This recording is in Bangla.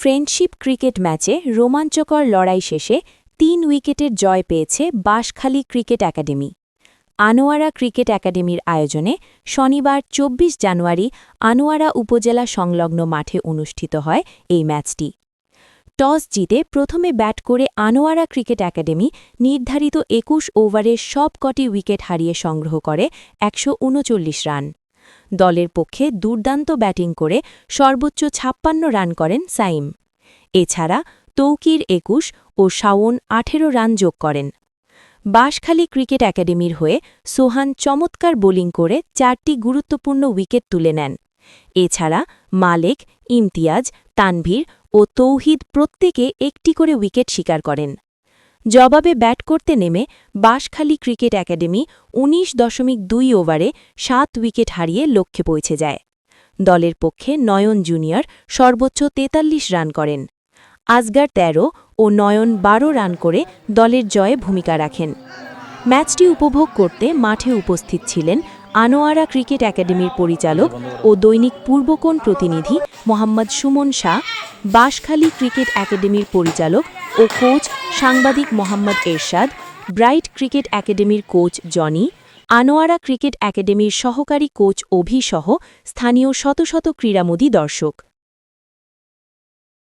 ফ্রেন্ডশিপ ক্রিকেট ম্যাচে রোমাঞ্চকর লড়াই শেষে তিন উইকেটের জয় পেয়েছে Banshkhali cricket academy. Anwara cricket একাডেমির আয়োজনে শনিবার ২৪ জানুয়ারি আনোয়ারা উপজেলা সংলগ্ন মাঠে অনুষ্ঠিত হয় এই ম্যাচটি। টস জিতে প্রথমে ব্যাট করে আনোয়ারা ক্রিকেট একাডেমি নির্ধারিত একুশ ওভারের সবকটি উইকেট হারিয়ে সংগ্রহ করে একশো উনচল্লিশ রান। দলের পক্ষে দুর্দান্ত ব্যাটিং করে সর্বোচ্চ ছাপ্পান্ন রান করেন সাইম। এছাড়া তৌকির একুশ ও শাওন আঠেরো রান যোগ করেন। বাঁশখালী ক্রিকেট একাডেমির হয়ে সোহান চমৎকার বোলিং করে চারটি গুরুত্বপূর্ণ উইকেট তুলে নেন। এছাড়া মালেক, ইমতিয়াজ, তানভীর ও তৌহিদ প্রত্যেকে একটি করে উইকেট শিকার করেন। জবাবে ব্যাট করতে নেমে বাঁশখালী ক্রিকেট একাডেমি ১৯ দশমিক দুই ওভারে সাত উইকেট হারিয়ে লক্ষ্যে পৌঁছে যায়। দলের পক্ষে নয়ন জুনিয়র সর্বোচ্চ ৪৩ রান করেন। আজগার ১৩ ও নয়ন ১২ রান করে দলের জয়ে ভূমিকা রাখেন। ম্যাচটি উপভোগ করতে মাঠে উপস্থিত ছিলেন আনোয়ারা ক্রিকেট একাডেমির পরিচালক ও দৈনিক পূর্বকোণ প্রতিনিধি মোহাম্মদ সুমন শাহ, বাঁশখালী ক্রিকেট একাডেমির পরিচালক ও কোচ সাংবাদিক মোহাম্মদ এরশাদ, ব্রাইট ক্রিকেট একাডেমির কোচ জনি, আনোয়ারা ক্রিকেট একাডেমির সহকারী কোচ অভিসহ স্থানীয় শত শত ক্রীড়ামোদী দর্শক।